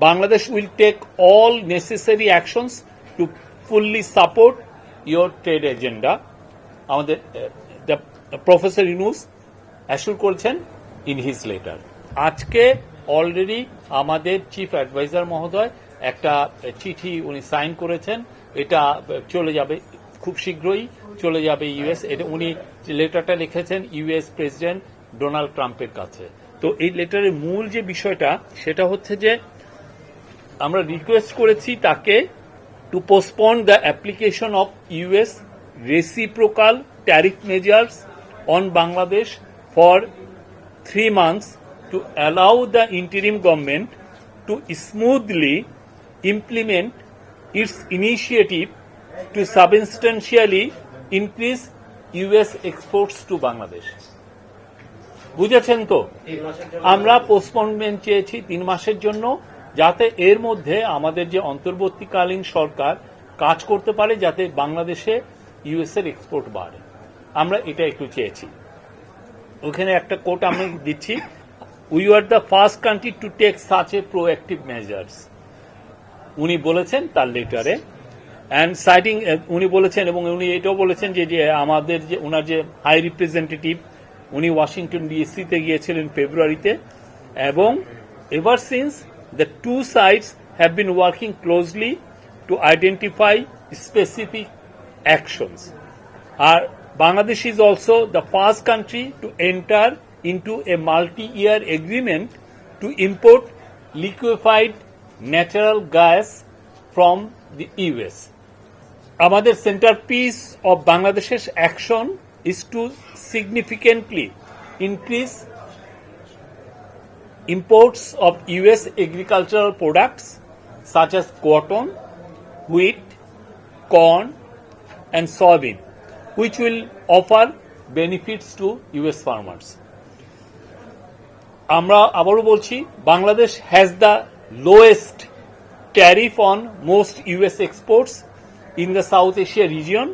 Bangladesh will take all necessary actions to fully support your trade agenda. আমাদের professor Yunus assure করেছেন in his letter আজকে already আমাদের chief adviser মহোদয় একটা চিঠি উনি সাইন করেছেন। এটা চলে যাবে খুব শীঘ্রই, চলে যাবে ইউএস এটা উনি লেটারটা লিখেছেন ইউএস প্রেসিডেন্ট ডোনাল্ড ট্রাম্পের কাছে। তো এই লেটারের মূল যে বিষয়টা, সেটা হচ্ছে যে আমরা রিকোয়েস্ট করেছি তাকে to postpone the application of US reciprocal tariff measures on Bangladesh for three months to allow the interim government to smoothly implement its initiative to substantially increase US exports to Bangladesh বুঝেছেন তো? আমরা postponement চেয়েছি তিন মাসের জন্য। যাতে এর মধ্যে আমাদের যে অন্তর্বর্তীকালীন সরকার কাজ করতে পারে যাতে বাংলাদেশে ইউএস এর এক্সপোর্ট বাড়ে। আমরা এটা একটু চেয়েছি। ওখানে একটা কোট আমি দিচ্ছি। We are the first country to take such a proactive measures উনি বলেছেন তার লেটারে অ্যান্ড সাইটিং উনি বলেছেন এবং উনি এটাও বলেছেন যে আমাদের যে ওনার যে হাই রিপ্রেজেন্টেটিভ উনি ওয়াশিংটন ডিএসসিতে গিয়েছিলেন ফেব্রুয়ারিতে এবং ever since the two sides have been working closely to identify specific actions R Bangladesh is also the first country to enter into a multi-year agreement to import liquefied natural gas from the US. আমাদের centerpiece of Bangladesh's action is to significantly increase imports of US agricultural products such as cotton, wheat, corn, and soybean, which will offer benefits to US farmers. আমরা আবারও বলছি Bangladesh has the lowest tariff on most US exports in the South Asia region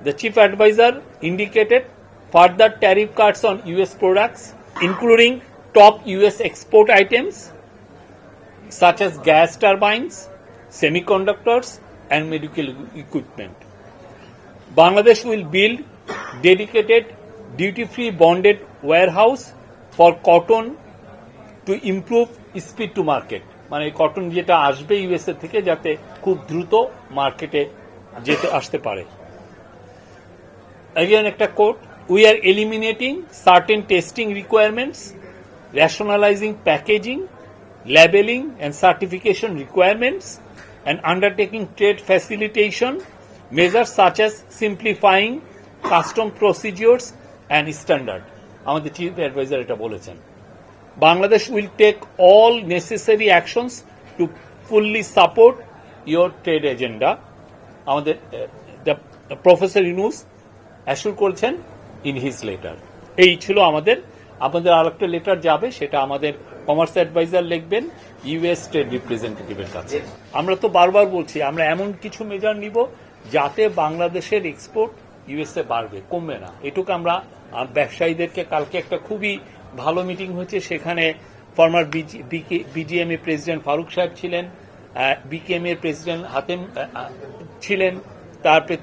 The chief advisor indicated further tariff cuts on US products, including top US export items such as gas turbines, semiconductors, and medical equipment. Bangladesh will build dedicated duty-free bonded warehouse for cotton to improve speed to market. মানে cotton যেটা আসবে USA থেকে যাতে খুব দ্রুত মার্কেটে যেতে আসতে পারে একটা quote we are eliminating certain testing requirements rationalizing packaging labeling and certification requirements and undertaking trade facilitation measures such as simplifying custom procedures and standard আমাদের চিফ অ্যাডভাইজার এটা বলেছেন Bangladesh will take all necessary actions to fully support your trade agenda আমাদের professor Yunus assure করেছেন in his letter এই ছিল আমাদের আমাদের আরেকটা লেটার যাবে, সেটা আমাদের কমার্স অ্যাডভাইজার লিখবেন ইউএস ট্রেড রিপ্রেজেন্টেটিভের কাছে। আমরা তো বারবার বলছি, আমরা এমন কিছু মেজার নিব যাতে বাংলাদেশের এক্সপোর্ট ইউএসএ বাড়বে, কমবে না। এটুকু আমরা ব্যবসায়ীদেরকে কালকে একটা খুবই ভালো মিটিং হয়েছে, সেখানে ফর্মার বিজিএম এর প্রেসিডেন্ট ফারুক সাহেব ছিলেন বিকেএম এর প্রেসিডেন্ট হাতেম ছিলেন, তারপরে